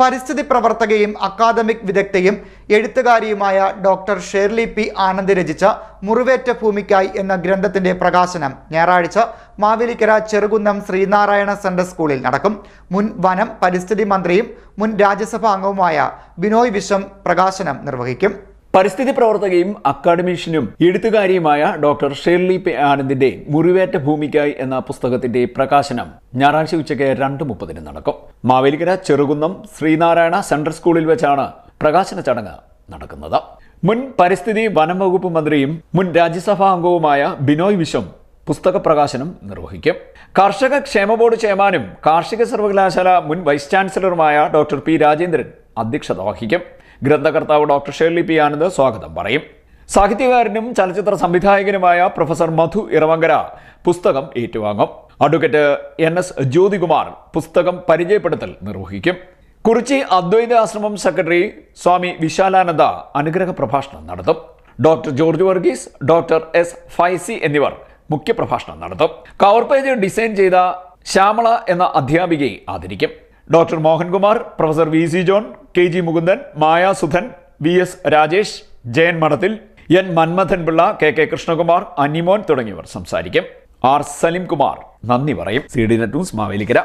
പരിസ്ഥിതി പ്രവർത്തകയും അക്കാദമിക് വിദഗ്ധയും എഴുത്തുകാരിയുമായ ഡോക്ടർ ഷേർലി പി ആനന്ദ് രചിച്ച മുറിവേറ്റ ഭൂമിക്കായി എന്ന ഗ്രന്ഥത്തിന്റെ പ്രകാശനം ഞായറാഴ്ച മാവേലിക്കര ചെറുകുന്നം ശ്രീനാരായണ സെൻട്രൽ സ്കൂളിൽ നടക്കും. മുൻ വനം പരിസ്ഥിതി മന്ത്രിയും മുൻ രാജ്യസഭാ അംഗവുമായ ബിനോയ് വിശ്വം പ്രകാശനം നിർവഹിക്കും. പരിസ്ഥിതി പ്രവർത്തകയും അക്കാഡമീഷ്യനും എഴുത്തുകാരിയുമായ ഡോക്ടർ ഷേർലി പി ആനന്ദിന്റെ മുറിവേറ്റ ഭൂമിക്കായി എന്ന പുസ്തകത്തിന്റെ പ്രകാശനം ഞായറാഴ്ച ഉച്ചയ്ക്ക് രണ്ട് മുപ്പതിന് നടക്കും. മാവേലിക്കര ചെറുകുന്നം ശ്രീനാരായണ സെൻട്രൽ സ്കൂളിൽ വെച്ചാണ് പ്രകാശന ചടങ്ങ് നടക്കുന്നത്. മുൻ പരിസ്ഥിതി വനം വകുപ്പ് മന്ത്രിയും മുൻ രാജ്യസഭാ അംഗവുമായ ബിനോയ് വിശ്വം പുസ്തക പ്രകാശനം നിർവഹിക്കും. കർഷക ക്ഷേമ ബോർഡ് ചെയർമാനും കാർഷിക സർവകലാശാല മുൻ വൈസ് ചാൻസലറുമായ ഡോക്ടർ പി രാജേന്ദ്രൻ അധ്യക്ഷത വഹിക്കും ഗ്രന്ഥകർത്താവ് ഡോക്ടർ ഷേർലി പി ആനന്ദ് സ്വാഗതം പറയും. സാഹിത്യകാരനും ചലച്ചിത്ര സംവിധായകനുമായ പ്രൊഫസർ മധു ഇറവങ്കര പുസ്തകം ഏറ്റുവാങ്ങും. അഡ്വക്കേറ്റ് എൻ എസ് ജ്യോതികുമാർ പുസ്തകം പരിചയപ്പെടുത്തൽ നിർവഹിക്കും. കുറിച്ചി അദ്വൈത ആശ്രമം സെക്രട്ടറി സ്വാമി വിശാലാനന്ദ അനുഗ്രഹ പ്രഭാഷണം നടത്തും. Doctor George Varghese doctor S Faizy എന്നിവർ മുഖ്യപ്രഭാഷണം നടത്തും. കവർ പേജ് ഡിസൈൻ ചെയ്ത ശ്യാമള എന്ന അധ്യാപികയെ ആദരിക്കും. Doctor Mohankumar professor V C John K G Mukundan Maya Sudhan V S Rajesh Jayan Madathil N Manmadhan Pillai K K Krishnakumar Animon തുടങ്ങിയവർ സംസാരിക്കും. R Salim Kumar നന്ദി പറയും. C D net news Mavelikkara.